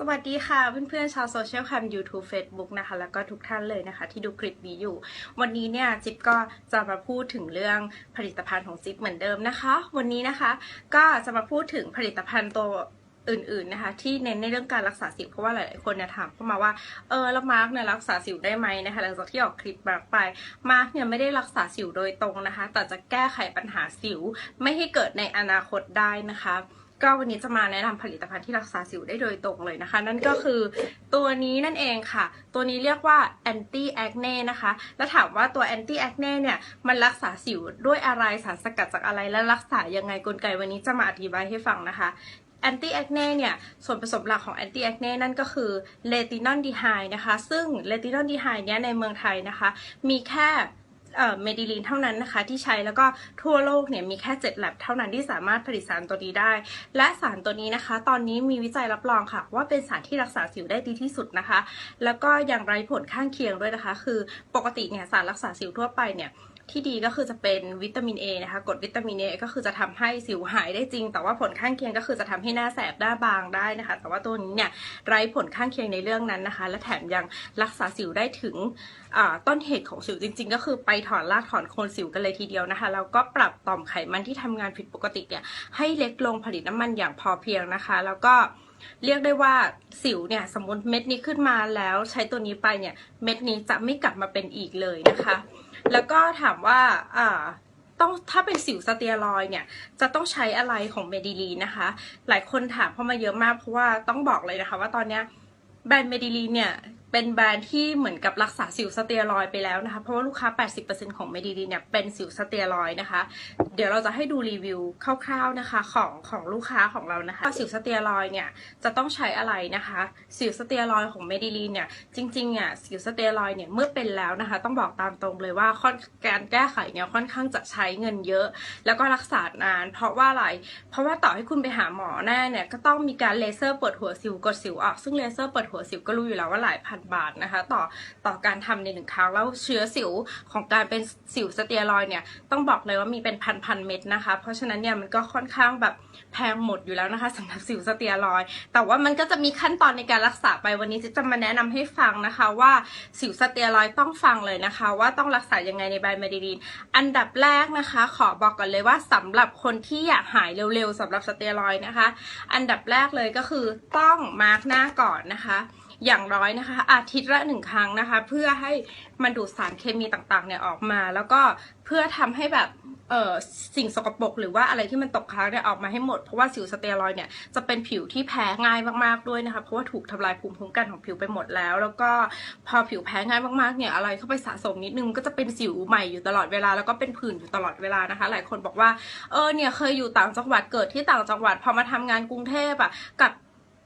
สวัสดีค่ะเพื่อนๆชาวโซเชียลแคม YouTube Facebook นะคะ แล้วก็ทุกท่านเลยนะคะ ที่ดูคลิปนี้อยู่ วันนี้เนี่ยจิ๊บก็จะมาพูดถึงเรื่องผลิตภัณฑ์ของจิ๊บเหมือนเดิมนะคะ วันนี้นะคะ ก็จะมาพูดถึงผลิตภัณฑ์ตัวอื่นๆนะคะที่เน้นในเรื่องการรักษาสิวเพราะว่าหลายๆคนเนี่ยถามเข้ามาว่าเออแล้วมาร์กเนี่ยรักษาสิวได้ไหมนะคะหลังจากที่ออกคลิปมาไปมาร์กเนี่ยไม่ได้รักษาสิวโดยตรงนะคะ แต่จะแก้ไขปัญหาสิวไม่ให้เกิดในอนาคตได้นะคะ ก็วันนี้จะมาแนะนำผลิตภัณฑ์ที่รักษาสิวได้โดยตรงเลยนะคะ นั่นก็คือตัวนี้นั่นเองค่ะ ตัวนี้เรียกว่า anti acne นะคะ แล้วถามว่าตัว anti acne เนี่ยมันรักษาสิวด้วยอะไรสารสกัดจากอะไรและรักษายังไงกลไกวันนี้จะมาอธิบายให้ฟังนะคะ anti acne เนี่ยส่วนผสมหลักของ anti acne นั่นก็คือเลตินอลดีไฮนะคะ ซึ่งเลตินอลดีไฮเนี่ยในเมืองไทยนะคะ มีแค่ เอ่อเมดิลีนเท่านั้นนะคะ ที่ใช้แล้วก็ทั่วโลกเนี่ยมีแค่7 lab เท่านั้นที่สามารถผลิตสารตัวนี้ได้ และสารตัวนี้นะคะ ตอนนี้มีวิจัยรับรองค่ะ ว่าเป็นสารที่รักษาสิวได้ดีที่สุดนะคะ แล้วก็ยังไร้ผลข้างเคียงด้วยนะคะ คือปกติเนี่ยสารรักษาสิวทั่วไปเนี่ย ที่ดีก็คือจะเป็นวิตามิน A นะคะกรดวิตามิน A ก็คือจะทำให้สิวหายได้จริง แต่ว่าผลข้างเคียงก็คือจะทำให้หน้าแสบหน้าบางได้นะคะ แต่ว่าตัวนี้เนี่ยไร้ผลข้างเคียงในเรื่องนั้นนะคะ และแถมยังรักษาสิวได้ถึงต้นเหตุของสิวจริง ๆ ก็คือไปถอนรากถอนโคนสิวกันเลยทีเดียวนะคะแล้วก็ปรับต่อมไขมันที่ทำงานผิดปกติเนี่ยให้เล็กลงผลิตน้ำมันอย่างพอเพียงนะคะ แล้วก็เรียกได้ว่าสิวเนี่ยสมมติเม็ดนี้ขึ้นมาแล้วใช้ตัวนี้ไปเนี่ยเม็ดนี้จะไม่กลับมาเป็นอีกเลยนะคะ แล้วก็ถามว่าอ่าต้องถ้าเป็นสิวสเตียรอยเนี่ยจะต้องใช้อะไรของเมดิลีนะคะ หลายคนถามเข้ามาเยอะมากเพราะว่าต้องบอกเลยนะคะ ว่าตอนเนี้ยแบรนด์เมดิลีเนี่ย เป็นแบรนด์ที่เหมือนกับรักษาสิวสเตียรอยไปแล้วนะคะ เพราะว่าลูกค้า 80%ของเมดิลีเนี่ยเป็นสิวสเตียรอยนะคะ เดี๋ยวเราจะให้ดูรีวิวคร่าวๆนะคะของของลูกค้าของเรานะคะสิวสเตียรอยเนี่ยจะต้องใช้อะไรนะคะ สิวสเตียรอยของเมดิลีนเนี่ยจริงๆอะสิวสเตียรอยเนี่ยเมื่อเป็นแล้วนะคะ ต้องบอกตามตรงเลยว่าค่อนการแก้ไขเนี่ยค่อนข้างจะใช้เงินเยอะ แล้วก็รักษานาน เพราะว่าอะไร เพราะว่าต่อให้คุณไปหาหมอแน่เนี่ยก็ต้องมีการเลเซอร์เปิดหัวสิวกดสิวออก ซึ่งเลเซอร์เปิดหัวสิวก็รู้อยู่แล้วว่าหลายพันบาทนะคะ ต่อต่อการทำในหนึ่งครั้งแล้วเชื้อสิวของการเป็นสิวสเตียรอยเนี่ยต้องบอกเลยว่ามีเป็นพันพันเม็ดนะคะ เพราะฉะนั้นเนี่ยมันก็ค่อนข้างแบบแพงหมดอยู่แล้วนะคะสำหรับสิวสเตียรอย แต่ว่ามันก็จะมีขั้นตอนในการรักษาไปวันนี้จะมาแนะนำให้ฟังนะคะว่าสิวสเตียรอยต้องฟังเลยนะคะ ว่าต้องรักษายังไงในใบเมดิลีนอันดับแรกนะคะ ขอบอกก่อนเลยว่าสำหรับคนที่อยากหายเร็วๆสำหรับสเตียรอยนะคะ อันดับแรกเลยก็คือต้องมาร์กหน้าก่อนนะคะ อย่างร้อยนะคะ อาทิตย์ละหนึ่งครั้งนะคะ เพื่อให้มันดูดสารเคมีต่างๆเนี่ยออกมา แล้วก็เพื่อทำให้แบบเอ่อสิ่งสกปรกหรือว่าอะไรที่มันตกค้างเนี่ยออกมาให้หมด เพราะว่าสิวสเตียรอยเนี่ยจะเป็นผิวที่แพ้ง่ายมากๆด้วยนะคะ เพราะว่าถูกทำลายภูมิคุ้มกันของผิวไปหมดแล้ว แล้วก็พอผิวแพ้ง่ายมากๆเนี่ยอะไรเข้าไปสะสมนิดนึงก็จะเป็นสิวใหม่อยู่ตลอดเวลาแล้วก็เป็นผื่นอยู่ตลอดเวลานะคะ หลายคนบอกว่าเออเนี่ยเคยอยู่ต่างจังหวัดเกิดที่ต่างจังหวัดพอมาทำงานกรุงเทพอะกับ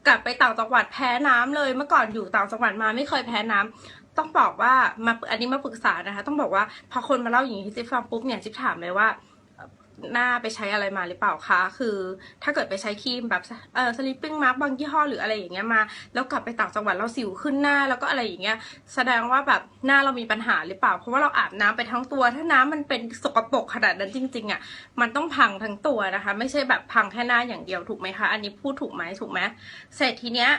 กลับไปต่างจังหวัดแพ้น้ำเลยเมื่อก่อนอยู่ต่างจังหวัดมาไม่เคยแพ้น้ำต้องบอกว่ามาอันนี้มาปรึกษานะคะ ต้องบอกว่าพอคนมาเล่าอย่างนี้ที่จิ๊บฟังปุ๊บเนี่ยจิ๊บถามเลยว่า หน้าไปใช้อะไรมาหรือเปล่าคะ คือ ถ้าเกิดไปใช้ครีมแบบเอ่อสลิปปิ้งมาร์กบางยี่ห้อหรืออะไรอย่างเงี้ยมา แล้วกลับไปต่างจังหวัดเราสิวขึ้นหน้าแล้วก็อะไรอย่างเงี้ย แสดงว่าแบบหน้าเรามีปัญหาหรือเปล่า เพราะว่าเราอาบน้ำไปทั้งตัว ถ้าน้ำมันเป็นสกปรกขนาดนั้นจริงๆอะ มันต้องพังทั้งตัวนะคะ ไม่ใช่แบบพังแค่หน้าอย่างเดียวถูกไหมคะ อันนี้พูดถูกไหมถูกไหมเสร็จทีเนี้ย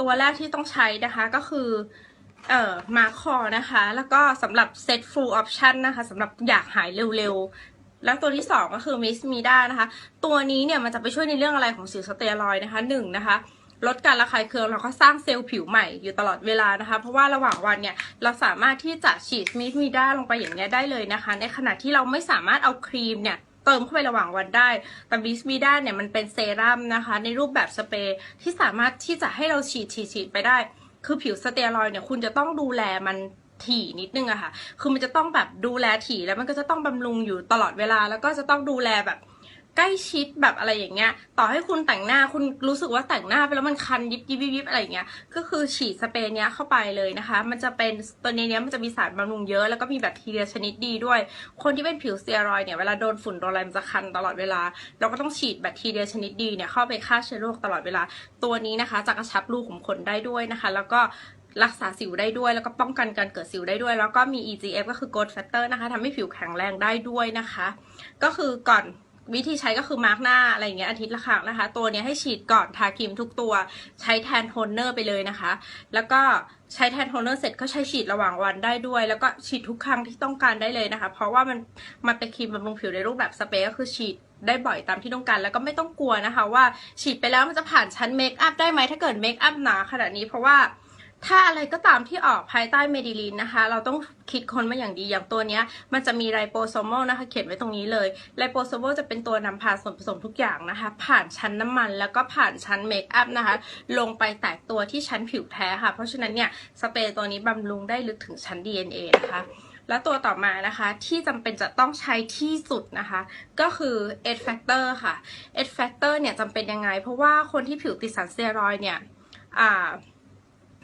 ตัวแรกที่ต้องใช้นะคะก็คือเอ่อมาคอนะคะ แล้วก็สำหรับเซต full option นะคะสำหรับอยากหายเร็ว แล้วตัวที่สองก็คือมิสมีด้านะคะ ตัวนี้เนี่ยมันจะไปช่วยในเรื่องอะไรของสิวสเตียรอยนะคะหนึ่งนะคะลดการระคายเคืองแล้วก็สร้างเซลล์ผิวใหม่อยู่ตลอดเวลานะคะ เพราะว่าระหว่างวันเนี่ยเราสามารถที่จะฉีดมิสมีด้าลงไปอย่างเงี้ยได้เลยนะคะ ในขณะที่เราไม่สามารถเอาครีมเนี่ยเติมเข้าไประหว่างวันได้ แต่บิสมีด้าเนี่ยมันเป็นเซรั่มนะคะ ในรูปแบบสเปรย์ที่สามารถที่จะให้เราฉีดฉีดฉีดไปได้ คือผิวสเตียรอยเนี่ยคุณจะต้องดูแลมัน ถี่นิดนึงอะค่ะ คือมันจะต้องแบบดูแลถี่แล้วมันก็จะต้องบำรุงอยู่ตลอดเวลา แล้วก็จะต้องดูแลแบบใกล้ชิดแบบอะไรอย่างเงี้ย ต่อให้คุณแต่งหน้าคุณรู้สึกว่าแต่งหน้าไปแล้วมันคันยิบยิบยิบอะไรอย่างเงี้ย ก็คือฉีดสเปรย์เนี้ยเข้าไปเลยนะคะ มันจะเป็นตัวนี้เนี้ยมันจะมีสารบำรุงเยอะแล้วก็มีแบคทีเรียชนิดดีด้วย คนที่เป็นผิวเตียรอยเนี่ยเวลาโดนฝุ่นโดนอะไรมันจะคันตลอดเวลา เราก็ต้องฉีดแบคทีเรียชนิดดีเนี่ยเข้าไปฆ่าเชื้อโรคตลอดเวลา ตัวนี้นะคะจะกระชับรูขุมขนได้ด้วยนะคะ แล้วก็ รักษาสิวได้ด้วย แล้วก็ป้องกันการเกิดสิวได้ด้วย แล้วก็มี EGF ก็คือ growth factor นะคะทำให้ผิวแข็งแรงได้ด้วยนะคะ ก็คือก่อนวิธีใช้ก็คือมาร์กหน้าอะไรอย่างเงี้ยอาทิตย์ละครั้งนะคะ ตัวนี้ให้ฉีดก่อนทาครีมทุกตัวใช้แทนโทนเนอร์ไปเลยนะคะ แล้วก็ใช้แทนโทนเนอร์เสร็จก็ใช้ฉีดระหว่างวันได้ด้วย แล้วก็ฉีดทุกครั้งที่ต้องการได้เลยนะคะ เพราะว่ามันมันเป็นครีมบำรุงผิวในรูปแบบสเปรย์ก็คือฉีดได้บ่อยตามที่ต้องการแล้วก็ไม่ต้องกลัวนะคะ ว่าฉีดไปแล้วมันจะผ่านชั้นเมคอัพได้ไหมถ้าเกิดเมคอัพหนาขนาดนี้เพราะว่า ถ้าอะไรก็ตามที่ออกภายใต้เมดิลินนะคะ เราต้องคิดค้นมาอย่างดีอย่างตัวนี้มันจะมีไรโปโซมอลนะคะ เขียนไว้ตรงนี้เลยไรโปโซมอลจะเป็นตัวนำพาส่วนผสมทุกอย่างนะคะ ผ่านชั้นน้ำมันแล้วก็ผ่านชั้นเมคอัพนะคะ ลงไปแตกตัวที่ชั้นผิวแท้ค่ะ เพราะฉะนั้นเนี่ยสเปรย์ตัวนี้บำรุงได้ลึกถึงชั้น DNA นะคะแล้วตัวต่อมานะคะที่จำเป็นจะต้องใช้ที่สุดนะคะ ก็คือ Ed Factor ค่ะ Ed Factor เนี่ยจำเป็นยังไง เพราะว่าคนที่ผิวติดสารสเตียรอยเนี่ยอ่า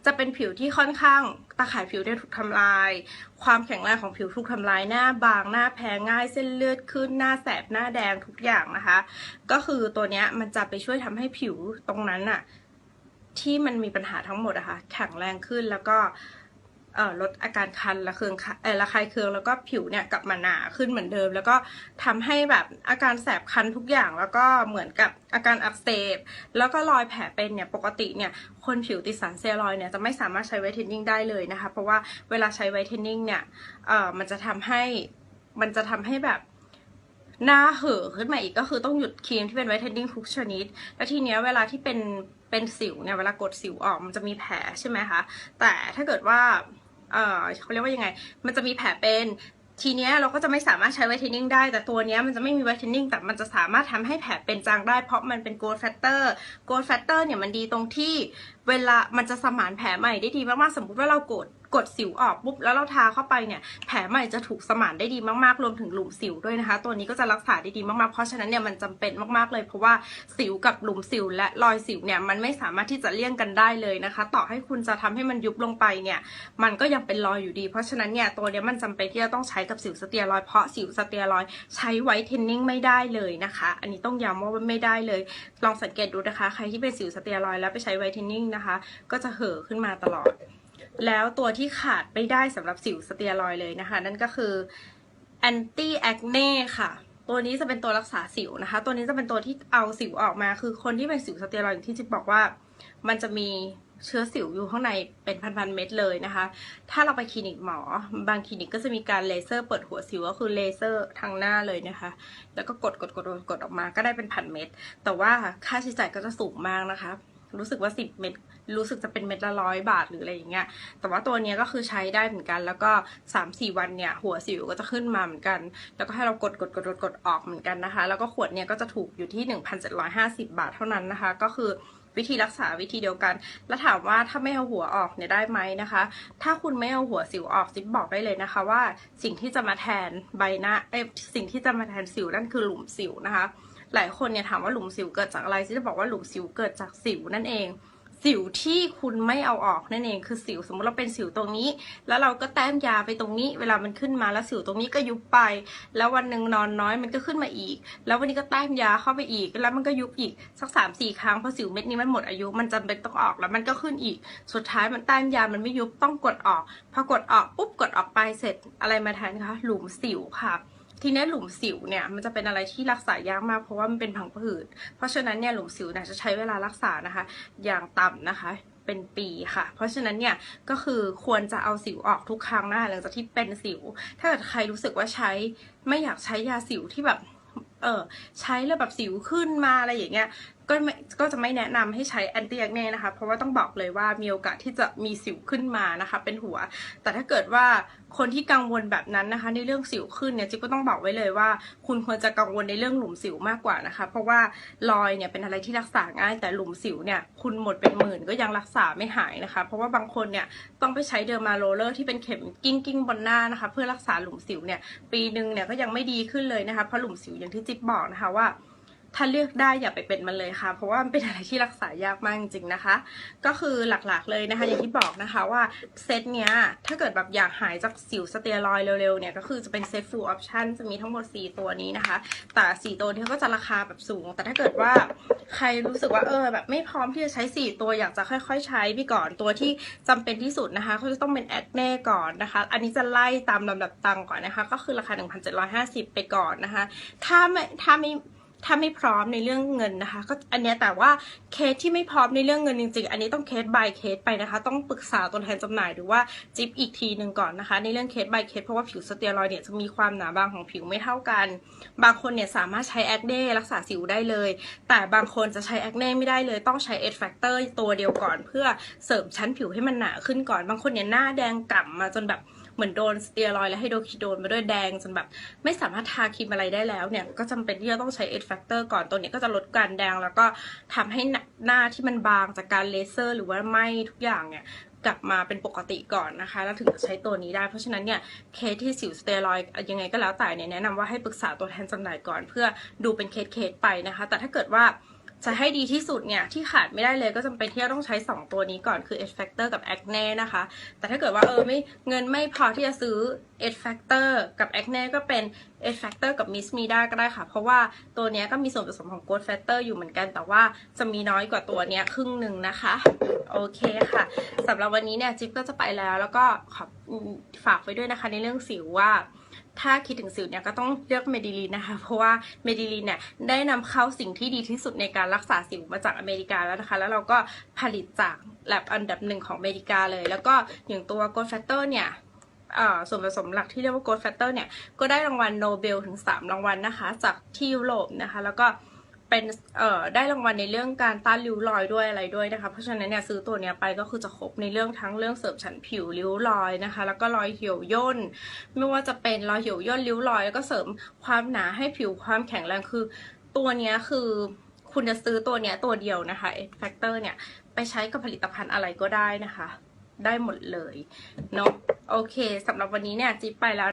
จะเป็นผิวที่ค่อนข้างตาข่ายผิวได้ถูกทำลาย ความแข็งแรงของผิวถูกทำลายหน้าบางหน้าแพ้ง่ายเส้นเลือดขึ้นหน้าแสบหน้าแดงทุกอย่างนะคะ ก็คือตัวเนี้ยมันจะไปช่วยทำให้ผิวตรงนั้นอะที่มันมีปัญหาทั้งหมดอะคะ่ะแข็งแรงขึ้นแล้วก็ ลดอาการคันระเคืองระคายเคืองแล้วก็ผิวเนี่ยกลับมาหนาขึ้นเหมือนเดิม แล้วก็ทำให้แบบอาการแสบคันทุกอย่างแล้วก็เหมือนกับอาการอักเสบแล้วก็รอยแผลเป็นเนี่ยปกติเนี่ยคนผิวติดสารเซลลอยเนี่ยจะไม่สามารถใช้ไวท์เทนนิ่งได้เลยนะคะ เพราะว่าเวลาใช้ไวท์เทนนิ่งเนี่ยเอ่อมันจะทำให้มันจะทำให้แบบหน้าเห่อขึ้นมาอีกก็คือต้องหยุดครีมที่เป็นไวท์เทนนิ่งทุกชนิด แล้วทีเนี้ยเวลาที่เป็นเป็นสิวเนี่ยเวลากดสิวออกมันจะมีแผลใช่ไหมคะ แต่ถ้าเกิดว่า เออเขาเรียกว่ายังไง มันจะมีแผลเป็นทีเนี้ยเราก็จะไม่สามารถใช้ไวท์เทนนิ่งได้ แต่ตัวเนี้ยมันจะไม่มีไวท์เทนนิ่งแต่มันจะสามารถทำให้แผลเป็นจางได้ เพราะมันเป็นโกลด์แฟตเตอร์โกลด์แฟตเตอร์เนี่ยมันดีตรงที่เวลามันจะสมานแผลใหม่ได้ดีมากๆ สมมุติว่าเรากด กดสิวออกปุ๊บแล้วเราทาเข้าไปเนี่ยแผลใหม่จะถูกสมานได้ดีมากๆ รวมถึงหลุมสิวด้วยนะคะ ตัวนี้ก็จะรักษาได้ดีมากๆ เพราะฉะนั้นเนี่ยมันจำเป็นมากๆเลย เพราะว่าสิวกับหลุมสิวและรอยสิวเนี่ยมันไม่สามารถที่จะเลี่ยงกันได้เลยนะคะ ต่อให้คุณจะทำให้มันยุบลงไปเนี่ยมันก็ยังเป็นรอยอยู่ดี เพราะฉะนั้นเนี่ยตัวเนี้ยมันจำเป็นที่จะต้องใช้กับสิวสเตียรอยเพราะสิวสเตียรอยใช้ไวท์เทนนิ่งไม่ได้เลยนะคะ อันนี้ต้องย้ำว่าไม่ได้เลย ลองสังเกตดูนะคะ ใครที่เป็นสิวสเตียรอยแล้วไปใช้ไวท์เทนนิ่งนะคะ ก็จะเห่อขึ้นมาตลอด แล้วตัวที่ขาดไม่ได้สำหรับสิวสเตียรอยเลยนะคะ นั่นก็คือ anti acne ค่ะ ตัวนี้จะเป็นตัวรักษาสิวนะคะ ตัวนี้จะเป็นตัวที่เอาสิวออกมา คือคนที่เป็นสิวสเตียรอยอย่างที่จิ๊บบอกว่า มันจะมีเชื้อสิวอยู่ข้างในเป็นพันๆเม็ดเลยนะคะ ถ้าเราไปคลินิกหมอ บางคลินิกก็จะมีการเลเซอร์เปิดหัวสิวก็คือเลเซอร์ทางหน้าเลยนะคะ แล้วก็กดกดกดกดกดออกมาก็ได้เป็นพันเม็ด แต่ว่าค่าใช้จ่ายก็จะสูงมากนะคะ รู้สึกว่า 10 เม็ดรู้สึกจะเป็นเม็ดละร้อยบาทหรืออะไรอย่างเงี้ย แต่ว่าตัวนี้ก็คือใช้ได้เหมือนกัน แล้วก็ 3-4 วันเนี่ย หัวสิวก็จะขึ้นมาเหมือนกัน แล้วก็ให้เรากดกดกดกดกดออกเหมือนกันนะคะ แล้วก็ขวดเนี่ยก็จะถูกอยู่ที่ 1,750 บาทเท่านั้นนะคะ ก็คือวิธีรักษาวิธีเดียวกัน แล้วถามว่าถ้าไม่เอาหัวออกเนี่ยได้ไหมนะคะ ถ้าคุณไม่เอาหัวสิวออกซิปบอกได้เลยนะคะว่าสิ่งที่จะมาแทนใบหน้าเอ้สิ่งที่จะมาแทนสิวนั่นคือหลุมสิวนะคะ หลายคนเนี่ยถามว่าหลุมสิวเกิดจากอะไรซิจะบอกว่าหลุมสิวเกิดจากสิวนั่นเอง สิวที่คุณไม่เอาออกนั่นเองคือสิวสมมติเราเป็นสิวตรงนี้ แล้วเราก็แต้มยาไปตรงนี้ เวลามันขึ้นมาแล้วสิวตรงนี้ก็ยุบไป แล้ววันหนึ่งนอนน้อยมันก็ขึ้นมาอีก แล้ววันนี้ก็แต้มยาเข้าไปอีก แล้วมันก็ยุบอีกสักสามสี่ครั้งพอสิวเม็ดนี้มันหมดอายุมันจำเป็นต้องออกแล้วมันก็ขึ้นอีก สุดท้ายมันแต้มยามันไม่ยุบต้องกดออกพอกดออกปุ๊บกดออกไปเสร็จอะไรมาแทนคะหลุมสิวค่ะ ทีนี้หลุมสิวเนี่ยมันจะเป็นอะไรที่รักษายากมาก เพราะว่ามันเป็นผังผืด เพราะฉะนั้นเนี่ยหลุมสิวเนี่ยจะใช้เวลารักษานะคะ อย่างต่ำนะคะเป็นปีค่ะ เพราะฉะนั้นเนี่ยก็คือควรจะเอาสิวออกทุกครั้งนะคะหลังจากที่เป็นสิว ถ้าเกิดใครรู้สึกว่าใช้ไม่อยากใช้ยาสิวที่แบบเออใช้แล้วแบบสิวขึ้นมาอะไรอย่างเงี้ย ก็ไม่ก็จะไม่แนะนำให้ใช้แอนตี้แอคเน่นะคะ เพราะว่าต้องบอกเลยว่ามีโอกาสที่จะมีสิวขึ้นมานะคะ เป็นหัว แต่ถ้าเกิดว่าคนที่กังวลแบบนั้นนะคะ ในเรื่องสิวขึ้นเนี่ยจิ๊บก็ต้องบอกไว้เลยว่า คุณควรจะกังวลในเรื่องหลุมสิวมากกว่านะคะ เพราะว่ารอยเนี่ยเป็นอะไรที่รักษาง่าย แต่หลุมสิวเนี่ยคุณหมดเป็นหมื่นก็ยังรักษาไม่หายนะคะ เพราะว่าบางคนเนี่ยต้องไปใช้เดอร์มาโรเลอร์ที่เป็นเข็มกิ้งกิ้งบนหน้านะคะ เพื่อรักษาหลุมสิวเนี่ยปีหนึ่งเนี่ยก็ยังไม่ดีขึ้นเลยนะคะเพราะหลุมสิวอย่างที่จิ๊บบอกนะคะว่า ถ้าเลือกได้อย่าไปเป็นมันเลยค่ะ เพราะว่ามันเป็นอะไรที่รักษายากมากจริงๆนะคะ ก็คือหลักๆเลยนะคะ อย่างที่บอกนะคะว่าเซตเนี้ยถ้าเกิดแบบอยากหายจากสิวสเตียรอยเร็วๆเนี่ยก็คือจะเป็นเซต full option จะมีทั้งหมด 4 ตัวนี้นะคะ แต่ 4 ตัวนี้ก็จะราคาแบบสูง แต่ถ้าเกิดว่าใครรู้สึกว่าเออแบบไม่พร้อมที่จะใช้ 4 ตัวอยากจะค่อยๆ ใช้ไปก่อนตัวที่จำเป็นที่สุดนะคะก็จะต้องเป็นแอคเน่ก่อนนะคะ อันนี้จะไล่ตามลำดับตังค์ก่อนนะคะ ก็คือราคา 1,750 ไปก่อนนะคะ ถ้าไม่ถ้าไม่ ถ้าไม่พร้อมในเรื่องเงินนะคะ ก็อันนี้แต่ว่าเคสที่ไม่พร้อมในเรื่องเงินจริง ๆ อันนี้ต้องเคส by เคสไปนะคะ ต้องปรึกษาตัวแทนจำหน่ายหรือว่าจิบอีกทีหนึ่งก่อนนะคะ ในเรื่องเคส by เคสเพราะว่าผิวสเตียรอยด์เนี่ยจะมีความหนาบางของผิวไม่เท่ากัน บางคนเนี่ยสามารถใช้แอคเน่รักษาสิวได้เลย แต่บางคนจะใช้แอคเน่ไม่ได้เลย ต้องใช้เอ f แฟกเตอร์ตัวเดียวก่อน เพื่อเสริมชั้นผิวให้มันหนาขึ้นก่อน บางคนเนี่ยหน้าแดงก่ำมาจนแบบ เหมือนโดนสเตียรอยและไฮโดรคิโดนมาด้วยแดงจนแบบไม่สามารถทาครีมอะไรได้แล้วเนี่ยก็จำเป็นที่จะต้องใช้เอ f แฟกเตอร์ก่อนตัวนี้ก็จะลดการแดงแล้วก็ทำให้หน้าที่มันบางจากการเลเซอร์ หรือว่าไหมทุกอย่างเนี่ยกลับมาเป็นปกติก่อนนะคะ แล้วถึงจะใช้ตัวนี้ได้ เพราะฉะนั้นเนี่ยเคสที่สิวสเตียรอยยังไงก็แล้วแต่เนี่ยแนะนำว่าให้ปรึกษาตัวแทนจำหน่ายก่อน เพื่อดูเป็นเคสเคสไปนะคะ แต่ถ้าเกิดว่า จะให้ดีที่สุดเนี่ย ที่ขาดไม่ได้เลยก็จำเป็นที่จะต้องใช้ 2 ตัวนี้ก่อนคือ Edge Factor กับ Acne นะคะ แต่ถ้าเกิดว่าเออไม่เงินไม่พอที่จะซื้อ Edge Factor กับ Acne ก็เป็น Edge Factor กับ Miss Mida ก็ได้ค่ะ เพราะว่าตัวนี้ก็มีส่วนผสมของ Growth Factor อยู่เหมือนกัน แต่ว่าจะมีน้อยกว่าตัวนี้ครึ่งหนึ่งนะคะ โอเคค่ะสำหรับวันนี้เนี่ยจิ๊บก็จะไปแล้ว แล้วก็ขอฝากไว้ด้วยนะคะในเรื่องสิวว่า ถ้าคิดถึงสิวเนี่ยก็ต้องเลือกเมดิลีนนะคะ เพราะว่าเมดิลีนเนี่ยได้นำเข้าสิ่งที่ดีที่สุดในการรักษาสิวมาจากอเมริกาแล้วนะคะ แล้วเราก็ผลิตจากแลบอันดับหนึ่งของอเมริกาเลย แล้วก็อย่างตัวโกลด์แฟตเตอร์เนี่ยส่วนผสมหลักที่เรียกว่าโกลด์แฟตเตอร์เนี่ย ก็ได้รางวัลโนเบลถึง 3 รางวัลนะคะ จากที่ยุโรปนะคะ แล้วก็ เป็นเอ่อได้รางวัลในเรื่องการต้านริ้วรอยด้วยอะไรด้วยนะคะ เพราะฉะนั้นเนี่ยซื้อตัวเนี้ยไปก็คือจะครบในเรื่องทั้งเรื่องเสริมชั้นผิวริ้วรอยนะคะ แล้วก็รอยเหี่ยวย่น ไม่ว่าจะเป็นรอยเหี่ยวย่นริ้วรอย แล้วก็เสริมความหนาให้ผิวความแข็งแรงคือ ตัวเนี้ยคือคุณจะซื้อตัวเนี้ยตัวเดียวนะคะ X Factor เนี่ยไปใช้กับผลิตภัณฑ์อะไรก็ได้นะคะ ได้หมดเลยเนาะโอเคสำหรับวันนี้เนี่ยจิ๊บไปแล้ว